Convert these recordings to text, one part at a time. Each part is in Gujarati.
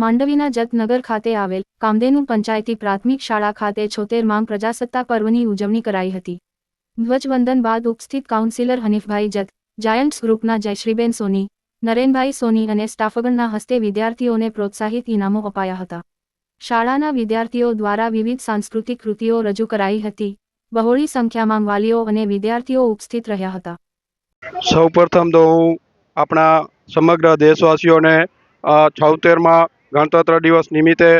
માંડવીના જતનગર ખાતે આવેલ કામધેનુ પંચાયતી પ્રાથમિક શાળા ખાતે છોતેર માંગ પ્રજાસત્તાક પર્વની ઉજવણી કરાઈ હતી. ધ્વજવંદન બાદ ઉપસ્થિત કાઉન્સિલર હનીફભાઈ જત, જાયન્ટ્સ ગ્રુપના જયશ્રીબેન સોની, નરેનભાઈ સોની અને સ્ટાફગણના હસ્તે વિદ્યાર્થીઓને પ્રોત્સાહિત ઇનામો અપાયા હતા. શાળાના વિદ્યાર્થીઓ દ્વારા વિવિધ સાંસ્કૃતિક કૃતિઓ રજૂ કરાઈ હતી. બહોળી સંખ્યામાં વાલીઓ અને વિદ્યાર્થીઓ ઉપસ્થિત રહ્યા હતા. સૌપ્રથમ તો હું આપણા સમગ્ર દેશવાસીઓને છોતેરમાં ગણતંત્ર દિવસ નિમિત્તે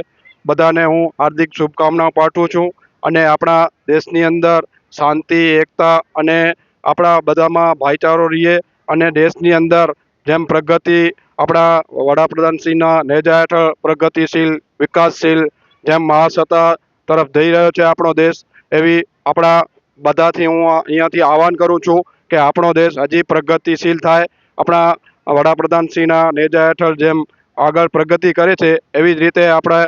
બધાને હું હાર્દિક શુભકામનાઓ પાઠવું છું અને આપણા દેશની અંદર શાંતિ, એકતા અને આપણા બધામાં ભાઈચારો રહીએ અને દેશની અંદર જેમ પ્રગતિ આપણા વડાપ્રધાનશ્રીના નેજા હેઠળ પ્રગતિશીલ, વિકાસશીલ જેમ મહાસત્તા તરફ જઈ રહ્યો છે આપણો દેશ, એવી આપણા બધાથી હું અહીંયાથી આહવાન કરું છું કે આપણો દેશ હજી પ્રગતિશીલ થાય. આપણા વડાપ્રધાનશ્રીના નેજા હેઠળ જેમ આગળ પ્રગતિ કરે છે, એવી જ રીતે આપણે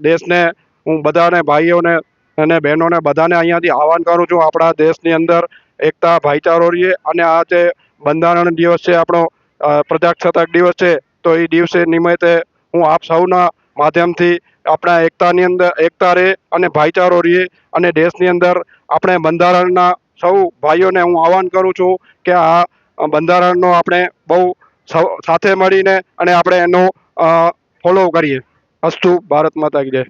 દેશને હું બધાને, ભાઈઓને અને બહેનોને બધાને અહીંયાથી આહવાન કરું છું, આપણા દેશની અંદર એકતા ભાઈચારો રહીએ અને આ જે બંધારણ દિવસ છે, આપણો પ્રજાસત્તાક દિવસ છે, તો એ દિવસે નિમિત્તે હું આપ સૌના માધ્યમથી આપણા એકતાની અંદર, એકતા રહે અને ભાઈચારો રહીએ અને દેશની અંદર આપણે બંધારણના સૌ ભાઈઓને હું આહવાન કરું છું કે આ બંધારણનો આપણે બહુ સાથે મળીને અને આપણે એનો ફોલો કરીએ. અસ્તુ ભારત માતા કી જય.